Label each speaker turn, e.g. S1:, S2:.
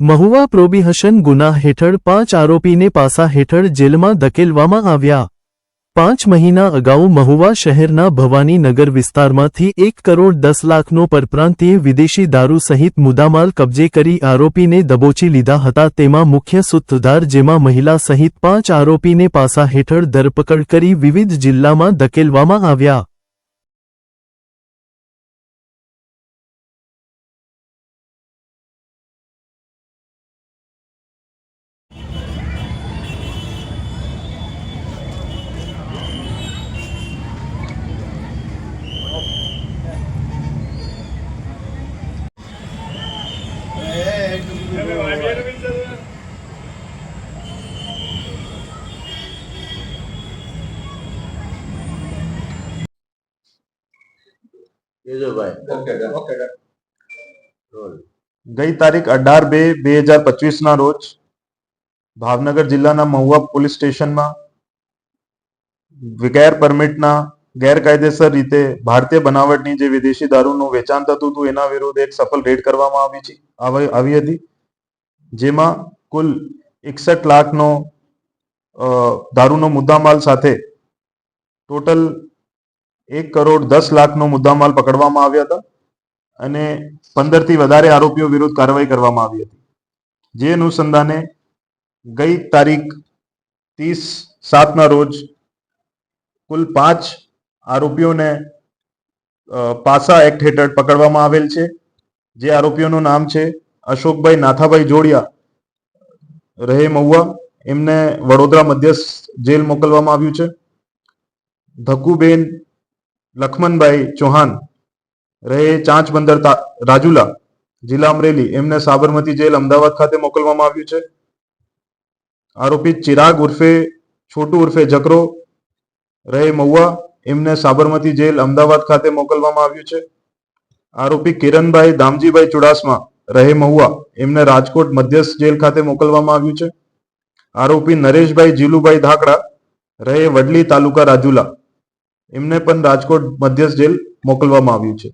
S1: મહુવા પ્રોબિહશન ગુના હેઠળ પાંચ આરોપીને પાસા હેઠળ જેલમાં ધકેલવામાં આવ્યા. પાંચ મહિના અગાઉ મહુવા શહેરના ભવાનીનગર વિસ્તારમાંથી એક કરોડ દસ લાખનો પરપ્રાંતીય વિદેશી દારૂ સહિત મુદ્દામાલ કબજે કરી આરોપીને દબોચી લીધા હતા. તેમાં મુખ્ય સૂત્રધાર જેમાં મહિલા સહિત પાંચ આરોપીને પાસા હેઠળ ધરપકડ કરી વિવિધ જિલ્લામાં ધકેલવામાં આવ્યા.
S2: ગઈ તારીખ અઢાર બે બે હજાર પચીસના રોજ ભાવનગર જિલ્લાના મહુવા પોલીસ સ્ટેશનમાં ગેર પરમિટના ગેરકાયદેસર રીતે ભારતીય બનાવટની જે વિદેશી દારૂનું વેચાણ થતું હતું એના વિરુદ્ધ એક સફળ રેડ કરવામાં આવી છે આવી આવી હતી જેમાં કુલ એકસઠ લાખનો દારૂનો મુદ્દામાલ સાથે ટોટલ એક કરોડ દસ લાખનો મુદ્દામાલ પકડવામાં આવ્યા હતા અને પંદરથી વધારે આરોપીઓ વિરુદ્ધ કાર્યવાહી કરવામાં આવી હતી. જે અનુસંધાને ગઈ તારીખ ત્રીસ સાતના રોજ કુલ પાંચ આરોપીઓને પાસા એક્ટ હેઠળ પકડવામાં આવેલ છે. જે આરોપીઓનું નામ છે અશોકભાઈ નાથાભાઈ જોડિયા, રહે મહુવા. એમને વડોદરા મધ્યસ્થ જેલ મોકલવામાં આવ્યું છે. ધક્કુબેન લખમણભાઈ ચૌહાણ, રહે ચાંચ બંદર રાજુલા, જિલ્લા અમરેલી. એમને સાબરમતી જેલ અમદાવાદ ખાતે મોકલવામાં આવ્યું છે. આરોપી ચિરાગ ઉર્ફે, છોટુ ઉર્ફે જકરો, રહે મહુવા. એમને સાબરમતી જેલ અમદાવાદ ખાતે મોકલવામાં આવ્યું છે. આરોપી કિરણભાઈ દામજીભાઈ ચુડાસમા, રહે મહુવા. એમને રાજકોટ મધ્યસ્થ જેલ ખાતે મોકલવામાં આવ્યું છે. આરોપી નરેશભાઈ જીલુભાઈ ધાકડા, રહે વડલી તાલુકા રાજુલા. એમને પણ રાજકોટ મધ્યસ્થ જેલ મોકલવામાં આવ્યું છે.